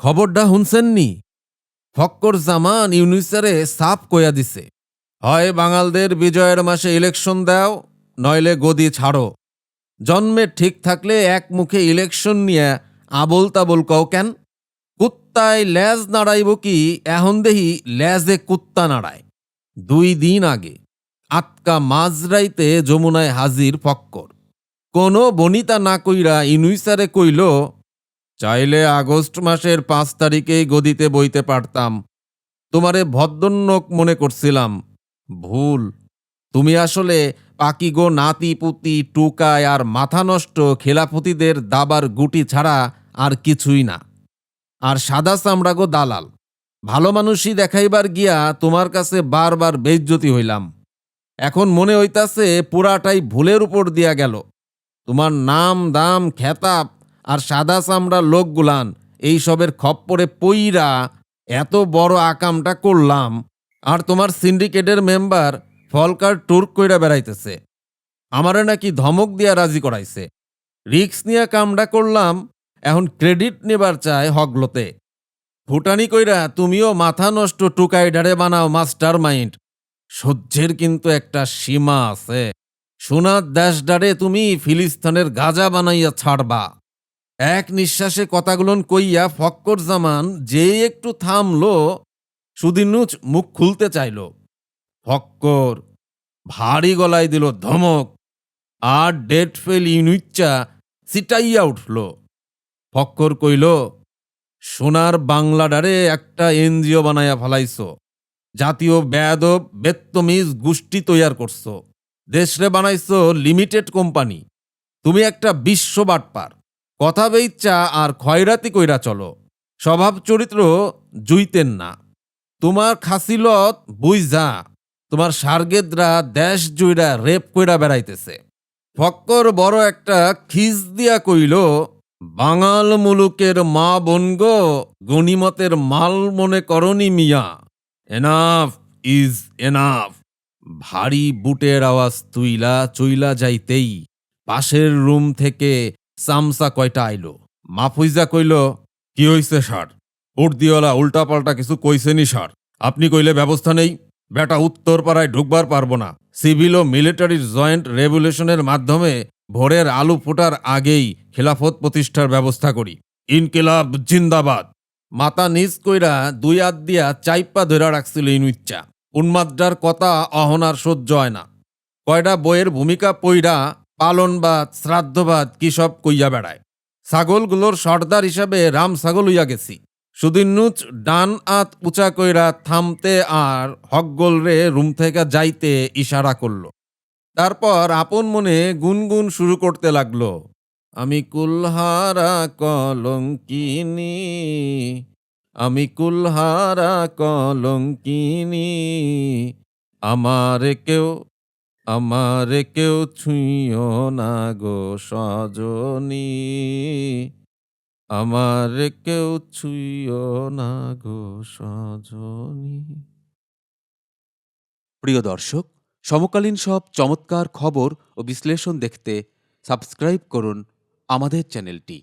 খবরটা শুনছেননি ফক্কর জামান ইউনিসারে সাপ কয়া দিছে। হয় বাঙালদের বিজয়ের মাসে ইলেকশন দাও, নইলে গদি ছাড়ো। জন্মে ঠিক থাকলে এক মুখে ইলেকশন নিয়ে আবল তাবল কও কেন? কুত্তায় ল্যাজ নাড়াইব কি? এখন দেহি ল্যাজে কুত্তা নাড়ায়। দুই দিন আগে, আটকা মাঝরাইতে যমুনায় হাজির ফক্কর। কোনো বনিতা না কইরা ইনুইসারে কইল চাইলে আগস্ট মাসের পাঁচ তারিখেই গদিতে বইতে পারতাম। তোমারে ভদ্রন্নক মনে করছিলাম। ভুল। তুমি আসলে পাকিগো নাতি, পুতি টুকায় আর মাথা নষ্ট খেলাফতিদের দাবার গুটি ছাড়া আর কিছুই না। আর সাদা চামড়াগো দালাল। ভালো মানুষই দেখাইবার গিয়া তোমার কাছে বারবার বেজ্জতি হইলাম। এখন মনে হইতাছে পুরাটাই ভুলের উপর দিয়া গেল। তোমার নাম, দাম, খেতাব আর সাদা চামড়ার লোকগুলান এইসবের খপ্পরে পইরা এত বড় আকামটা করলাম, আর তোমার সিন্ডিকেটের মেম্বার ফলকার টুর কইরা বেড়াইতেছে। আমারে নাকি ধমক দিয়া রাজি করাইছে। রিক্স নিয়ে কামটা করলাম, এখন ক্রেডিট নেবার চায় হগলতে। ফুটানি কইরা তুমিও মাথা নষ্ট টুকাই ডারে বানাও মাস্টার মাইন্ড সহ্যের কিন্তু একটা সীমা আছে। সোনার দেশ ডারে তুমি ফিলিস্তানের গাজা বানাইয়া ছাড়বা। এক নিঃশ্বাসে কথাগুলন কইয়া ফক্কর জামান যে একটু থামলো সুদিনুচ মুখ খুলতে চাইল। ফক্কর, ভারী গলায় দিল ধমক, আর ডেট ফেল ইউনিচ্চা সিটাইয়া উঠল। ফক্কর কইল, সোনার বাংলাডারে একটা এনজিও বানাইয়া ফেলাইছ, জাতীয় বেয়াদব বেত্তমিজ গোষ্ঠী তৈয়ার করছ। দেশরে বানাইছো লিমিটেড কোম্পানি। তুমি একটা বিশ্ব বাটপার। কথা বেইচ্চা আর খয়রাতি কইরা চলো। স্বভাব চরিত্র জুইতেন না। তোমার খাসিলত বুইজা তোমার সার্গেদরা দেশ জুইরা রেপ কইরা বেড়াইতেছে। ফক্কর বড় একটা খিস দিয়া কইল, বাঙাল মুলুকের মা বনগ গণিমতের মাল মনে করনি মিয়া। এনাফ ইজ এনাফ ভারী বুটের আওয়াজ তুইলা চইলা যাইতেই, পাশের রুম থেকে সামসা কয়টা আইলো? মাফুইজা কইল, কি হইছে সার উর্দিওয়ালা উল্টাপাল্টা কিছু কইছেনি সার আপনি কইলে ব্যবস্থা নেই? বেটা উত্তর পাড়ায় ঢুকবার পারব না। সিভিল ও মিলিটারির জয়েন্ট রেভুলেশনের মাধ্যমে ভোরের আলু ফোটার আগেই খেলাফত প্রতিষ্ঠার ব্যবস্থা করি। ইনকিলাব জিন্দাবাদ। মাতা নিজ কইরা দুই হাত দিয়া চাইপা ধরা রাখছিল ইনুইচ্চা উন্মাদটার কথা অহনার সহ্য হয় না। কয়টা বইয়ের ভূমিকা পইরা পালনবাদ শ্রাদ্ধবাদ কি সব কইয়া বেড়ায়? ছাগলগুলোর সর্দার হিসাবে রাম ছাগল হইয়া গেছি। সুদিনুচ ডান আত উঁচা কইরা থামতে আর হকগোল রে রুম থেকে যাইতে ইশারা করল। তারপর আপন মনে গুনগুন শুরু করতে লাগল। আমি কুলহারা কলঙ্কিনী, আমি কুলহারা কলঙ্কিনী, আমার কেউ আমার কেউ ছুঁয় না গো সজনী। আমার কেউ ছুঁয় না গো সজনী। প্রিয় দর্শক, সমকালীন সব চমৎকার খবর ও বিশ্লেষণ দেখতে সাবস্ক্রাইব করুন আমাদের চ্যানেলটি।